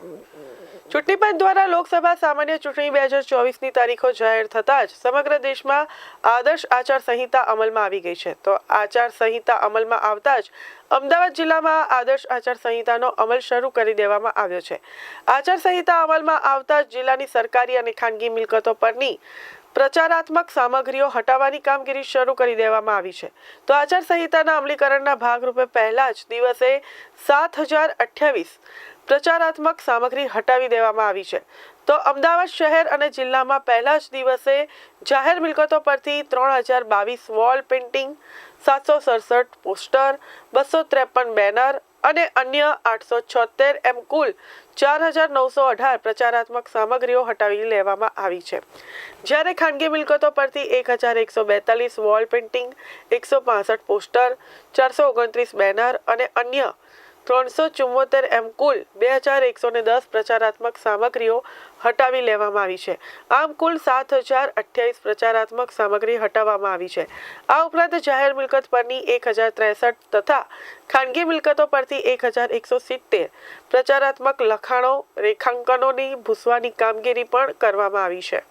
ચૂંટણી પંચ દ્વારા લોકસભા સામાન્ય ચૂંટણી બે હજાર ચોવીસની તારીખો જાહેર થતાં જ સમગ્ર દેશમાં આદર્શ આચાર સંહિતા અમલમાં આવી ગઈ છે. તો આચાર સંહિતા અમલમાં આવતા જ અમદાવાદ જિલ્લામાં આદર્શ આચાર સંહિતાનો અમલ શરૂ કરી દેવામાં આવ્યો છે. આચાર સંહિતા અમલમાં આવતા જ જિલ્લાની સરકારી અને ખાનગી મિલકતો પરની પ્રચારાત્મક સામગ્રીઓ હટાવવાની કામગીરી શરૂ કરી દેવામાં આવી છે. તો આચારસંહિતાના અમલીકરણના ભાગરૂપે પહેલા જ દિવસે સાત હજાર અઠ્યાવીસ પ્રચારાત્મક સામગ્રી હટાવી દેવામાં આવી છે. તો અમદાવાદ શહેર અને જિલ્લામાં પહેલા જ દિવસે જાહેર મિલકતો પરથી ત્રણ હજાર બાવીસ વોલ પેઇન્ટિંગ, સાતસો સડસઠ પોસ્ટર, બસો ત્રેપન બેનર અને અન્ય આઠસો છોતેર એમ કુલ ચાર હજાર નવસો અઢાર પ્રચારાત્મક સામગ્રીઓ હટાવી લેવામાં આવી છે. જ્યારે ખાનગી મિલકતો પરથી એક હજાર એકસો બેતાલીસ વોલ પેઇન્ટિંગ, એકસો પાસઠ પોસ્ટર, ચારસો ઓગણત્રીસ બેનર અને અન્ય ત્રણસો ચુમ્મોતેર એમ કુલ બે હજાર એકસો ને દસ પ્રચારાત્મક સામગ્રીઓ હટાવી લેવામાં આવી છે. આમ કુલ સાત હજાર અઠ્યાવીસ પ્રચારાત્મક સામગ્રી હટાવવામાં આવી છે. આ ઉપરાંત જાહેર મિલકત પરની એક હજાર ત્રેસઠ તથા ખાનગી મિલકતો પરથી એક હજાર એકસો સિત્તેર પ્રચારાત્મક લખાણો, રેખાંકનોની ભૂસવાની કામગીરી પણ કરવામાં આવી છે.